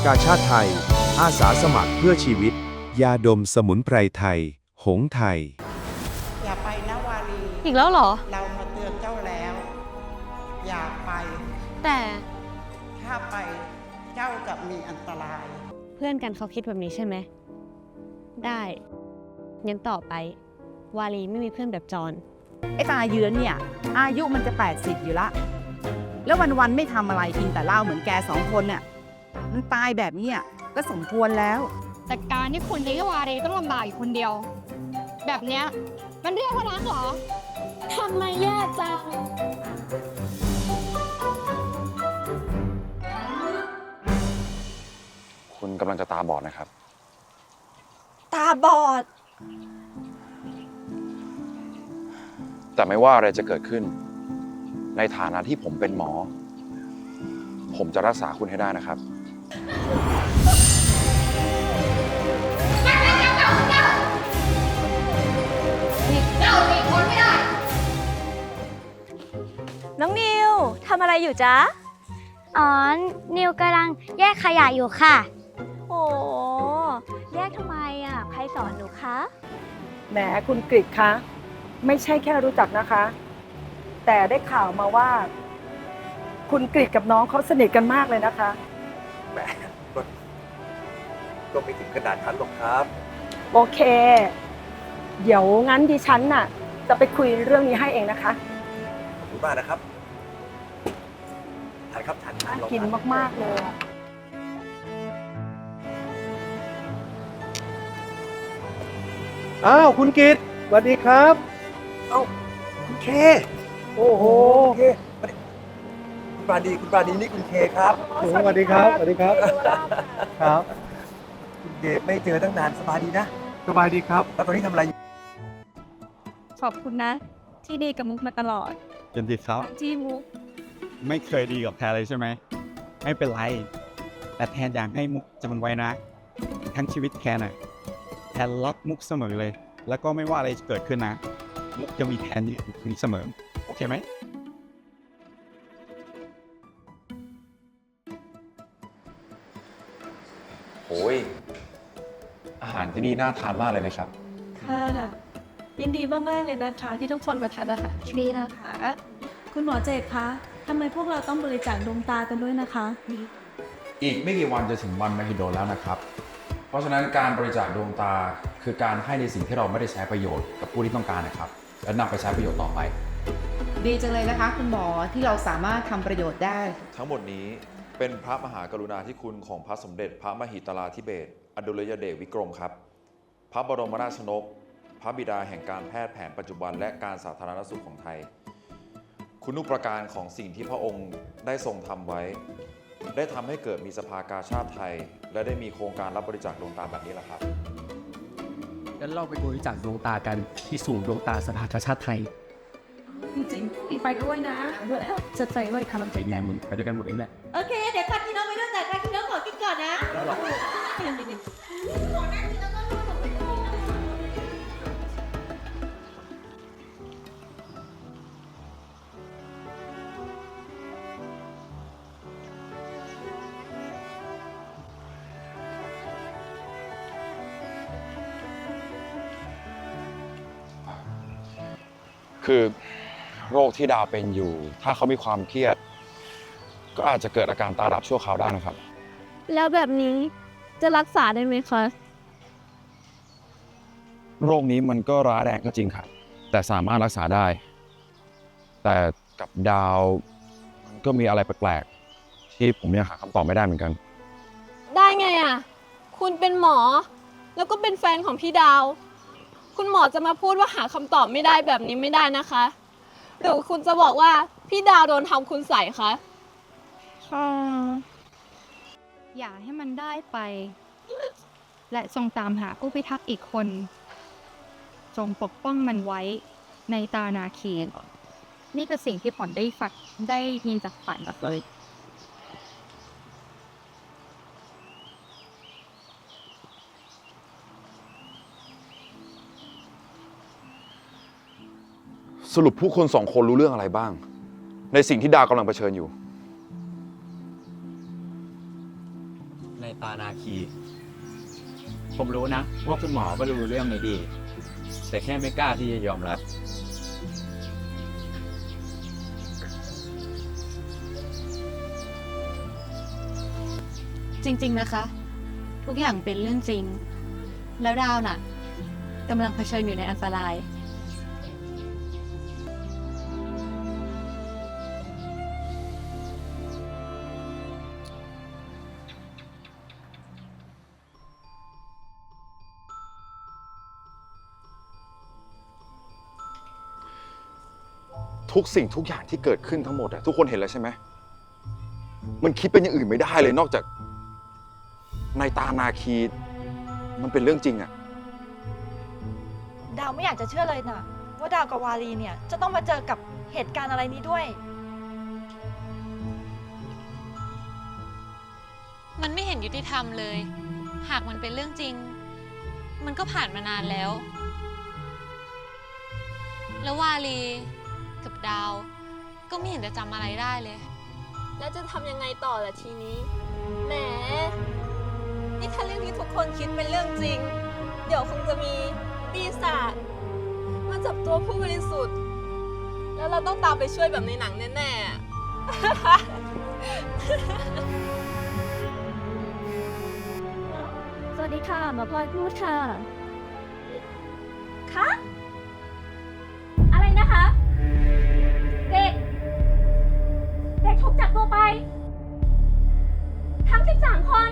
ากาชาติไทย อาสาสมัครเพื่อชีวิต ยาดมสมุนไพรไทย หงไทย อย่าไปนะวารีอีกแล้วเหรอ เรามาเตือนเจ้าแล้ว อย่าไป แต่ถ้าไปเจ้ากับมีอันตราย เพื่อนกันเขาคิดแบบนี้ใช่ไหม ได้งั้นต่อไป วาลีไม่มีเพื่อนแบบจอนไอ้ตาเยือนเนี่ย อายุมันจะ 80 อยู่ละ แล้ววัน ๆ ไม่ทำอะไรกินแต่เหล้าเหมือนแกสองคนเนี่ย มันตายแบบเนี้ยก็สมควรแล้ว แต่การที่คุณทิ้งวารีต้องลำบากอยู่คนเดียว แบบเนี้ยมันเรียกว่ารักเหรอทำไมแย่จัง คุณกำลังจะตาบอดนะครับ ตาบอด แต่ไม่ว่าอะไรจะเกิดขึ้น ในฐานะที่ผมเป็นหมอ ผมจะรักษาคุณให้ได้นะครับ น้องนิวทำอะไรอยู่จ๊ะ อ๋อ นิวกำลังแยกขยะอยู่ค่ะ โอ้แยกทำไมอะ ใครสอนหนูคะ แหมคุณกริชคะ ไม่ใช่แค่รู้จักนะคะ แต่ได้ข่าวมาว่า คุณกริชกับน้องเขาสนิทกันมากเลยนะคะ แหมก็ก็ไม่ถึงขนาดนั้นหรอกครับ โอเค เดี๋ยวงั้นดิฉันน่ะ จะไปคุยเรื่องนี้ให้เองนะคะ ขอบคุณมากนะครับทานครับทานน่าลองกินทมากๆเลยอ้าวคุณกิตสวัสดีครับเอ้าคุณเค โอ้โหคุณเคมาดิคุณ ปราณีคุณปราณีนี่คุณเคครับสวัสดีครับสวัสดีครับครับคุณเคไม่เจอตั้งนานสบายดีนะสบายดีครับแล้วตอนนี้ทำอะไรอยู่ขอบคุณนะ ที่ดีกับมุกมาตลอดจนติดครับที่มุกไม่เคยดีกับแพรเลยใช่ไหมไม่เป็นไร แต่แทนอยากให้มุกจำมันไว้นะ ทั้งชีวิตแคนน่ะแทนรักมุกเสมอเลย แล้วก็ไม่ว่าอะไรจะเกิดขึ้นนะ มุกจะมีแทนอยู่ตรงนี้เสมอ โอเคไหม ที่นี่น่าทานมากเลยนะครับ ค่ะยินดีมากๆเลยนะคะที่ทุกคนมาทานอาหารที่นี่นะคะคุณหมอเจตคะทำไมพวกเราต้องบริจาคดวงตากันด้วยนะคะ อีกไม่กี่วันจะถึงวันมหิดลแล้วนะครับ เพราะฉะนั้นการบริจาคดวงตาคือการให้ในสิ่งที่เราไม่ได้ใช้ประโยชน์กับผู้ที่ต้องการนะครับ และนำไปใช้ประโยชน์ต่อไป ดีจังเลยนะคะ คุณหมอที่เราสามารถทำประโยชน์ได้ ทั้งหมดนี้เป็นพระมหากรุณาธิคุณของพระสมเด็จพระมหิตลาธิเบศรอดุลยเดชวิกรมครับ พระบรมราชชนก พระบิดาแห่งการแพทย์แผนปัจจุบันและการสาธารณสุขของไทย คุณุปการของสิ่งที่พระองค์ได้ทรงทำไว้ ได้ทำให้เกิดมีสภากาชาติไทย และได้มีโครงการรับบริจาคดวงตาแบบนี้แหละครับงั้นเราไปบริจาคดวงตากันที่ศูนย์ดวงตาสภากาชาติไทยจริงๆไปด้วยนะจะใจไว้ทำใจแรงมึงไปด้วยกันหมดเองแหละโอเค เดี๋ยวคาคิโนะไปด้วยแต่คาคิโนะขอกินก่อนนะ คือโรคที่ดาวเป็นอยู่ ถ้าเขามีความเครียด ก็อาจจะเกิดอาการตาดับชั่วคราวได้นะครับ แล้วแบบนี้จะรักษาได้ไหมคะ โรคนี้มันก็ร้ายแรงก็จริงครับแต่สามารถรักษาได้ แต่กับดาวมันก็มีอะไรแปลกๆที่ผมยังหาคำตอบไม่ได้เหมือนกัน ได้ไงอะ คุณเป็นหมอ แล้วก็เป็นแฟนของพี่ดาว คุณหมอจะมาพูดว่าหาคำตอบไม่ได้แบบนี้ไม่ได้นะคะ หรือคุณจะบอกว่าพี่ดาวโดนทำคุณใส่คะอย่าให้มันได้ไป และจงตามหาผู้พิทักษ์อีกคนจงปกป้องมันไว้ในตานาเคีนี่คือสิ่งที่ผ่อนได้ฝักได้ยินจากฝันเลย สรุปผู้คนสองคนรู้เรื่องอะไรบ้าง ในสิ่งที่ดาวกำลังเผชิญอยู่ ในตานาคี ผมรู้นะ ว่าคุณหมอก็รู้เรื่องนี้ดี แต่แค่ไม่กล้าที่จะยอมรับ จริง ๆ นะคะ ทุกอย่างเป็นเรื่องจริง แล้วดาวน่ะกำลังเผชิญอยู่ในอันตราย ทุกสิ่งทุกอย่างที่เกิดขึ้นทั้งหมดอะทุกคนเห็นแล้วใช่ไหมมันคิดเป็นอย่างอื่นไม่ได้เลยนอกจากในตานาคี มันเป็นเรื่องจริงอะดาวไม่อยากจะเชื่อเลยนะว่าดาวกับวาลีเนี่ยจะต้องมาเจอกับเหตุการณ์อะไรนี้ด้วย มันไม่เห็นยุติธรรมเลย หากมันเป็นเรื่องจริง มันก็ผ่านมานานแล้ว แล้ววาลี กับดาว ก็ไม่เห็นจะจำอะไรได้เลย แล้วจะทำยังไงต่อล่ะทีนี้ แหม นี่ถ้าเรื่องที่ทุกคนคิดเป็นเรื่องจริง เดี๋ยวคงจะมีปีศาจมาจับตัวผู้บริสุทธิ์ แล้วเราต้องตามไปช่วยแบบในหนังแน่ๆอะสวัสดีค่ะหมอพลอยพูดค่ะ คะ อะไรนะคะ ด็กถูกจับตัวไป ทั้ง 13 คน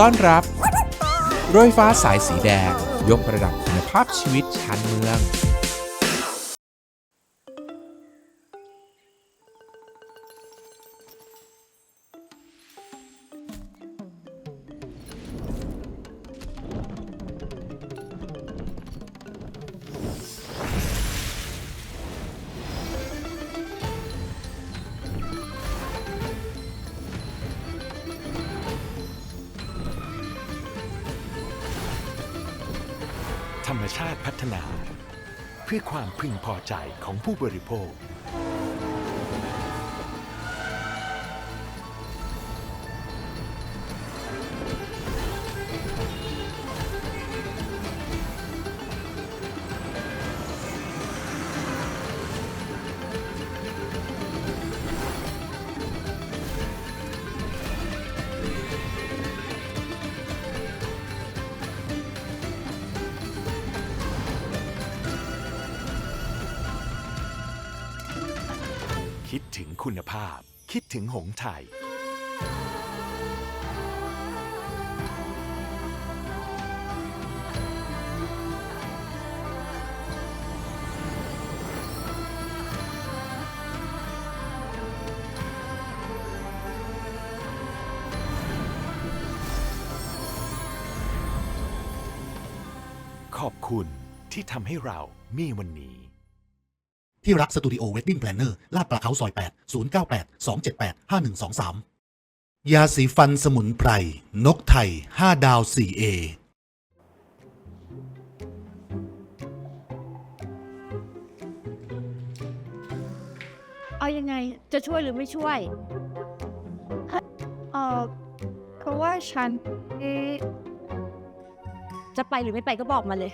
ต้อนรับรถไฟฟ้าสายสีแดง ยกระดับคุณภาพชีวิตชานเมือง ชาติพัฒนา เพื่อความพึงพอใจของผู้บริโภค คุณภาพ คิดถึงหงไทย ขอบคุณที่ทำให้เรามีวันนี้ ที่รักสตูดิโอเวดดิ้งแพลนเนอร์ลาดปลาเขาซอย 8 098 278 5123 ยาสีฟันสมุนไพร นกไทย 5 ดาว 4A เอายังไงจะช่วยหรือไม่ช่วย เออคือว่าฉันเอ๊ะจะไปหรือไม่ไปก็บอกมาเลย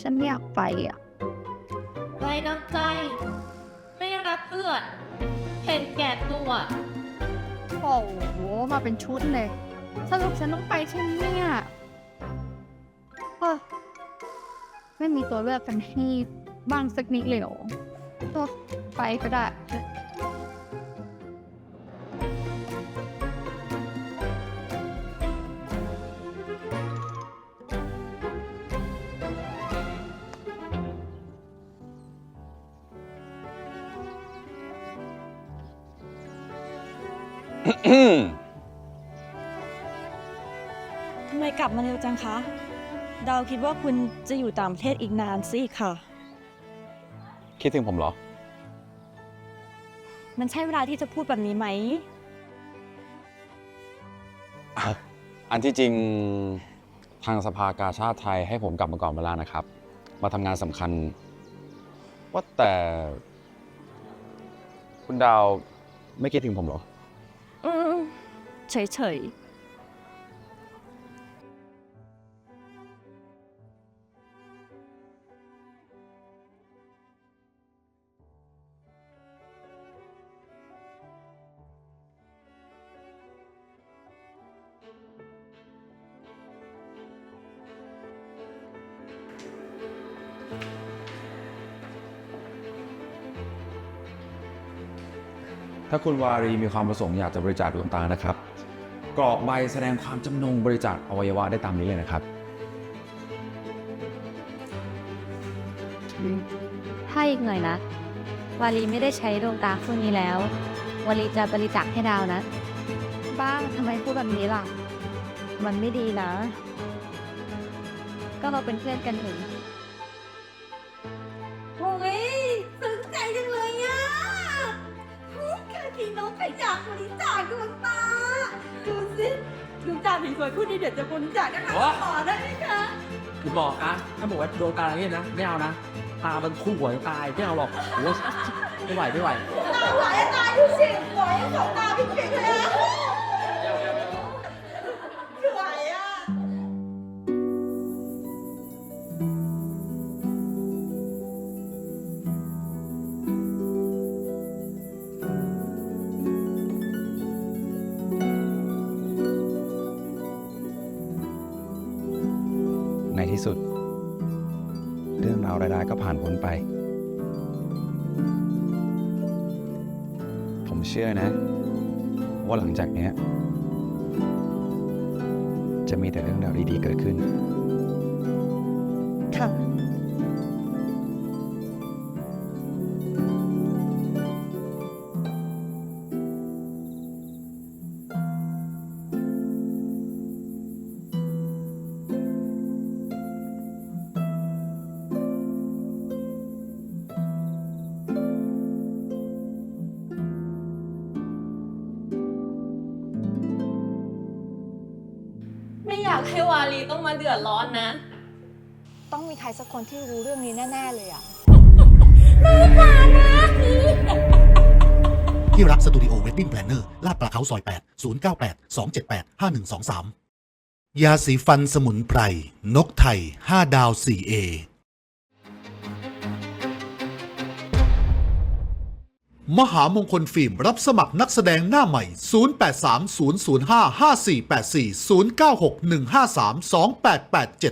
ฉันอยากไปอะ ไรน้ำใจ ไม่รักเพื่อน เห็นแก่ตัว โอ้โห มาเป็นชุดเลยสรุปฉันต้องไปใช่ไหมเนี่ยเออไม่มีตัวเลือกกันให้บ้างสักนิดเลยเหรอเออไปก็ได้ ทำไมกลับมาเร็วจังคะ ดาวคิดว่าคุณจะอยู่ต่างประเทศอีกนานสิค่ะ คิดถึงผมเหรอ มันใช่เวลาที่จะพูดแบบนี้ไหม อันที่จริงทางสภากาชาติไทยให้ผมกลับมาก่อนเวลานะครับ มาทำงานสำคัญ ว่าแต่ คุณดาวไม่คิดถึงผมเหรออืม เฉยๆถ้าคุณวารีมีความประสงค์อยากจะบริจาคดวงตานะครับ กรอกใบแสดงความจำนงบริจาคอวัยวะได้ตามนี้เลยนะครับ ถ้าอีกหน่อยนะ วาลีไม่ได้ใช้ดวงตาคู่นี้แล้ว วาลีจะบริจาคให้ดาวนะ บ้างทำไมพูดแบบนี้ล่ะ มันไม่ดีนะ ก็เราเป็นเพื่อนกันถึง ดวงตาสวยๆคู่นี้เดี๋ยวจะบริจาคนะคะโอ๊ยขอได้ไหมคะคุณบอกอะถ้าบอกว่าโดนตาอะไรเนี่ยนะไม่เอานะตามันคู่หัวจะตายไม่เอาหรอกโอ้ยไม่ไหวไม่ไหวตาไหลตาดูสิสวยสองตาพี่ปิ๊ก สุด เรื่องราวร้ายๆก็ผ่านพ้นไป ผมเชื่อนะ ว่าหลังจากเนี้ยจะมีแต่เรื่องราวดีๆเกิดขึ้น ค่ะ มาเดือดร้อนนะ ต้องมีใครสักคนที่รู้เรื่องนี้แน่ ๆ เลยอะที่รักสตูดิโอเวดดิ้งแพลนเนอร์ลาดปลาเขาซอย 8 098 278 5123 ยาสีฟันสมุนไพร นกไทย 5 ดาว 4A มหามงคลฟิล์มรับสมัครนักแสดงหน้าใหม่ 0830055484 0961532887